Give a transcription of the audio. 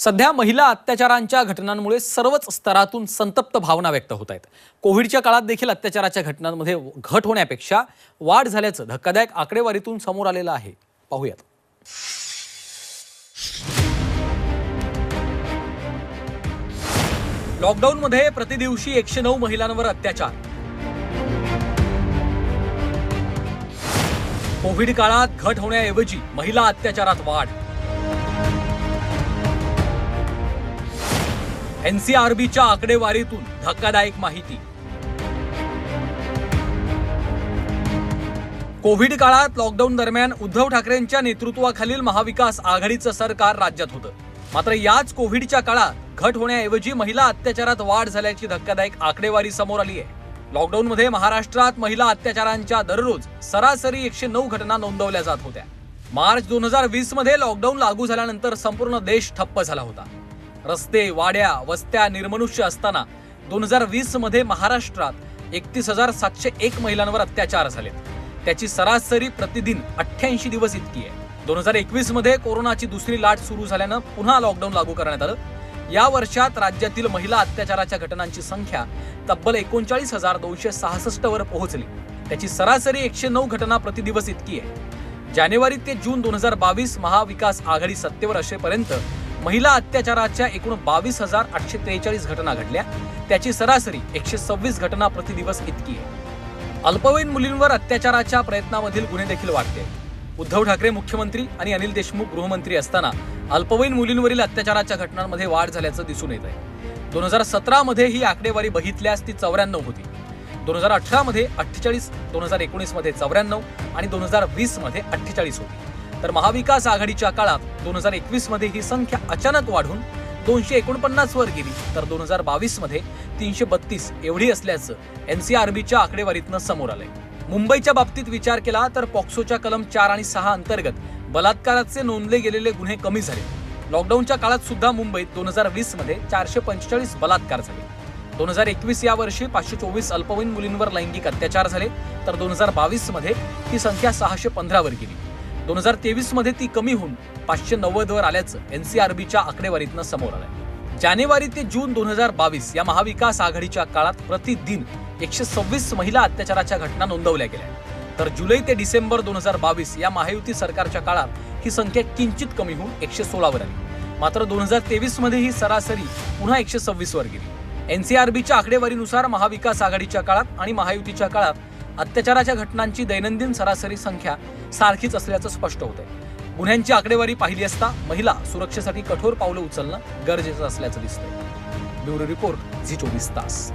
सध्या महिला अत्याचारांच्या घटनांमुळे सर्वच स्तरातून संतप्त भावना व्यक्त होत आहेत. कोविडच्या काळात देखील अत्याचाराच्या घटनांमध्ये घट होण्यापेक्षा वाढ झाल्याचं धक्कादायक आकडेवारीतून समोर आलेलं आहे. पाहूयात. लॉकडाऊनमध्ये प्रतिदिवशी एकशे नऊ महिलांवर अत्याचार. कोविड काळात घट होण्याऐवजी महिला अत्याचारात वाढ. एनसीआरबीच्या आकडेवारीतून धक्कादायक माहिती. कोविड काळात लॉकडाऊन दरम्यान उद्धव ठाकरेंच्या नेतृत्वाखालील महाविकास आघाडीचं सरकार राज्यात होतं. मात्र याच कोविडच्या काळात घट होण्याऐवजी महिला अत्याचारात वाढ झाल्याची धक्कादायक आकडेवारी समोर आली आहे. लॉकडाऊनमध्ये महाराष्ट्रात महिला अत्याचारांच्या दररोज सरासरी एकशे नऊ घटना नोंदवल्या जात होत्या. मार्च दोन हजार वीसमध्ये लॉकडाऊन लागू झाल्यानंतर संपूर्ण देश ठप्प झाला होता. रस्ते वाड्या वस्त्या निर्मनुष्य असताना दोन हजार वीसमध्ये महाराष्ट्रात एकतीस हजार सातशे एक महिलांवर अत्याचार झालेत. त्याची सरासरी प्रतिदिन अठ्ठ्याऐंशी दिवस इतकी आहे. दोन हजार एकवीसमध्ये कोरोनाची दुसरी लाट सुरू झाल्यानं पुन्हा लॉकडाऊन लागू करण्यात आलं. या वर्षात राज्यातील महिला अत्याचाराच्या घटनांची संख्या तब्बल एकोणचाळीस हजार दोनशे सहासष्ट वर पोहोचली. त्याची सरासरी एकशे नऊ घटना प्रतिदिवस इतकी आहे. जानेवारी ते जून दोन हजार बावीस महाविकास आघाडी सत्तेवर असेपर्यंत महिला अत्याचाराच्या एकूण बावीस हजार आठशे त्रेचाळीस घटना घडल्या. त्याची सरासरी एकशे सव्वीस घटना प्रतिदिवस इतकी आहे. अल्पवयीन मुलींवर अत्याचाराच्या प्रयत्नामधील गुन्हे देखील वाढते उद्धव ठाकरे मुख्यमंत्री आणि अनिल देशमुख गृहमंत्री असताना अल्पवयीन मुलींवरील अत्याचाराच्या घटनांमध्ये वाढ झाल्याचं दिसून येत आहे दोन हजार सतरामध्ये ही आकडेवारी बघितल्यास ती चौऱ्याण्णव होती. दोन हजार अठरामध्ये अठ्ठेचाळीस दोन हजार एकोणीसमध्ये चौऱ्याण्णव आणि दोन हजार वीसमध्ये अठ्ठेचाळीस होती. तर महाविकास आघाडीच्या काळात दोन हजार एकवीसमध्ये ही संख्या अचानक वाढून दोनशे एकोणपन्नास वर गेली. तर दोन हजार बावीसमध्ये तीनशे बत्तीस एवढी असल्याचं एनसीआरबीच्या आकडेवारीतनं समोर आलंय. मुंबईच्या बाबतीत विचार केला तर पॉक्सोच्या कलम चार आणि सहा अंतर्गत बलात्काराचे नोंदले गेलेले गुन्हे कमी झाले. लॉकडाऊनच्या काळात सुद्धा मुंबईत दोन हजार वीसमध्ये चारशे पंचेचाळीस बलात्कार झाले. दोन हजार एकवीस या वर्षी पाचशे चोवीस अल्पवयीन मुलींवर लैंगिक अत्याचार झाले. तर दोन हजार बावीसमध्ये ही संख्या सहाशे पंधरा वर गेली. दोन हजार तेवीसमध्ये ती कमी होऊन पाचशे नव्वद वर आल्याचं एनसीआरबीच्या आकडेवारीतनं समोर आलंय. जानेवारी ते जून दोन हजार बावीस या महाविकास आघाडीच्या काळात प्रतिदिन एकशे सव्वीस महिला अत्याचाराच्या घटना नोंदवल्या गेल्या. तर जुलै ते डिसेंबर दोन हजार बावीस या महायुती सरकारच्या काळात ही संख्या किंचित कमी होऊन एकशे सोळावर आली. मात्र दोन हजार तेवीसमध्ये ही सरासरी पुन्हा एकशे सव्वीस वर गेली. एनसीआरबीच्या आकडेवारीनुसार महाविकास आघाडीच्या काळात आणि महायुतीच्या काळात अत्याचाराच्या घटनांची दैनंदिन सरासरी संख्या सारखीच असल्याचं स्पष्ट होतंय. गुन्ह्यांची आकडेवारी पाहिली असता महिला सुरक्षेसाठी कठोर पावलं उचलणं गरजेचं असल्याचं दिसतंय. ब्युरो रिपोर्ट झी चोवीस तास.